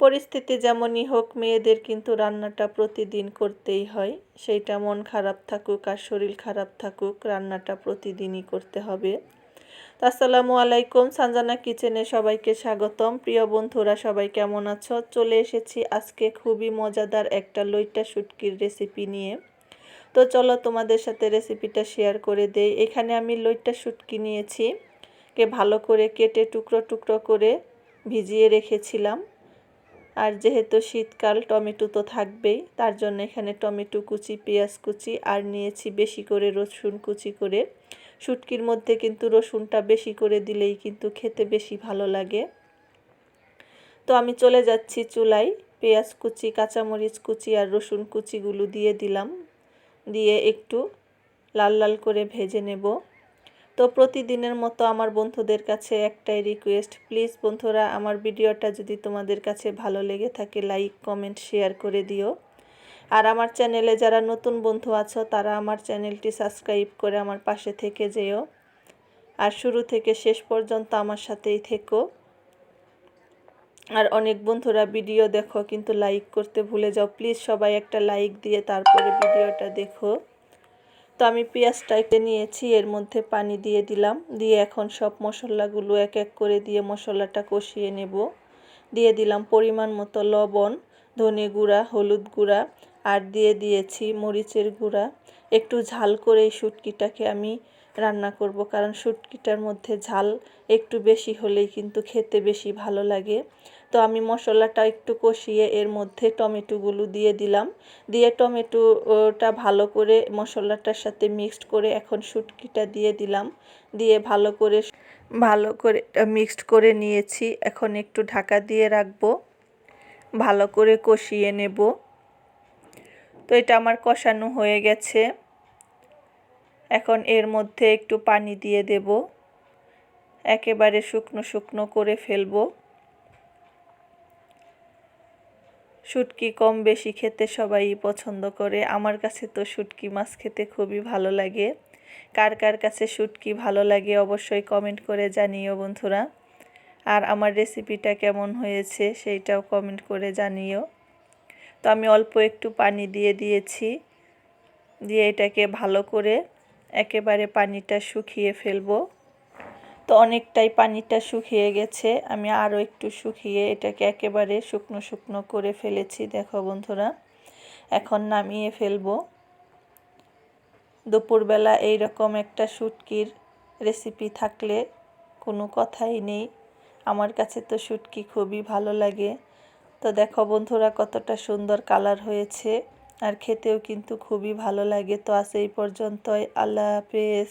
পরিস্থিতি যেমনই হোক, মেয়েদের কিন্তু রান্নাটা প্রতিদিন করতেই হয়। সেইটা মন খারাপ থাকুক আর শরীর খারাপ থাকুক, রান্নাটা প্রতিদিনই করতে হবে। আসসালামু আলাইকুম, সানজানা কিচেনে সবাইকে স্বাগতম। প্রিয় বন্ধুরা, সবাই কেমন আছো? চলে এসেছি আজকে খুবই মজাদার একটা লইটা শুটকির রেসিপি নিয়ে। তো চলো তোমাদের সাথে রেসিপিটা শেয়ার করে দেই। এখানে আমি লইটা শুটকি নিয়েছি, কে ভালো করে কেটে টুকরো টুকরো করে ভিজিয়ে রেখেছিলাম। আর যেহেতু শীতকাল, টমেটো তো থাকবেই, তার জন্য এখানে টমেটো কুচি, পেঁয়াজ কুচি, আর নিয়েছি বেশি করে রসুন কুচি করে। শুটকির মধ্যে কিন্তু রসুনটা বেশি করে দিলেই কিন্তু খেতে বেশি ভালো লাগে। তো আমি চলে যাচ্ছি চুলায়, পেঁয়াজ কুচি, কাঁচামরিচ কুচি আর রসুন কুচিগুলো দিয়ে দিলাম। দিয়ে একটু লাল লাল করে ভেজে নেব। তো প্রতিদিনের মতো আমার বন্ধুদের কাছে একটাই রিকোয়েস্ট প্লিজ বন্ধুরা আমার ভিডিওটা যদি তোমাদের কাছে ভালো লেগে থাকে লাইক কমেন্ট শেয়ার করে দিও। আর আমার চ্যানেলে যারা নতুন বন্ধু আছো, তারা আমার চ্যানেলটি সাবস্ক্রাইব করে আমার পাশে থেকে যেও। আর শুরু থেকে শেষ পর্যন্ত আমার সাথেই থেকো। আর অনেক বন্ধুরা ভিডিও দেখো, কিন্তু লাইক করতে ভুলে যাও। প্লিজ সবাই একটা লাইক দিয়ে তারপরে ভিডিওটা দেখো। তো আমি পেঁয়াজটা একটু নিয়েছি, এর মধ্যে পানি দিয়ে দিলাম। দিয়ে এখন সব মশলাগুলো এক এক করে দিয়ে মশলাটা কষিয়ে নেব। দিয়ে দিলাম পরিমাণ মতো লবণ, ধনে গুঁড়া, হলুদ গুঁড়া আর দিয়ে দিয়েছি মরিচের গুঁড়া। একটু ঝাল করে এই শুটকিটাকে আমি রান্না করব কারণ শুটকিটার মধ্যে ঝাল একটু বেশি হলেই কিন্তু খেতে বেশি ভালো লাগে। তো আমি মশলাটা একটু কষিয়ে এর মধ্যে টমেটোগুলো দিয়ে দিলাম। দিয়ে টমেটোটা ভালো করে মশলাটার সাথে মিক্সড করে এখন শুটকিটা দিয়ে দিলাম। দিয়ে ভালো করে ভালো করে মিক্সড করে নিয়েছি। এখন একটু ঢাকা দিয়ে রাখব। ভালো করে কষিয়ে নেব। তো এটা আমার কষানো হয়ে গেছে। এখন এর মধ্যে একটু পানি দিয়ে দেব। একেবারে শুকনো শুকনো করে ফেলব। শুটকি কম বেশি খেতে সবাই পছন্দ করে। আমার কাছে তো শুটকি মাছ খেতে খুবই ভালো লাগে। কার কার কাছে শুটকি ভালো লাগে অবশ্যই কমেন্ট করে জানিও বন্ধুরা। আর আমার রেসিপিটা কেমন হয়েছে সেইটাও কমেন্ট করে জানিও। তো আমি অল্প একটু পানি দিয়ে দিয়েছি। দিয়ে এটাকে ভালো করে একেবারে পানিটা শুকিয়ে ফেলব। তো অনেকটাই পানিটা শুকিয়ে গেছে। আমি আরও একটু শুকিয়ে এটাকে একেবারে শুকনো শুকনো করে ফেলেছি, দেখো বন্ধুরা। এখন নামিয়ে ফেলব। দুপুরবেলা এই রকম একটা শুটকির রেসিপি থাকলে কোনো কথাই নেই। আমার কাছে তো শুটকি খুবই ভালো লাগে। তো দেখো বন্ধুরা, কতটা সুন্দর কালার হয়েছে। আর খেতেও কিন্তু খুবই ভালো লাগে। তো আজ এই পর্যন্তই। আল্লাহ হাফেজ।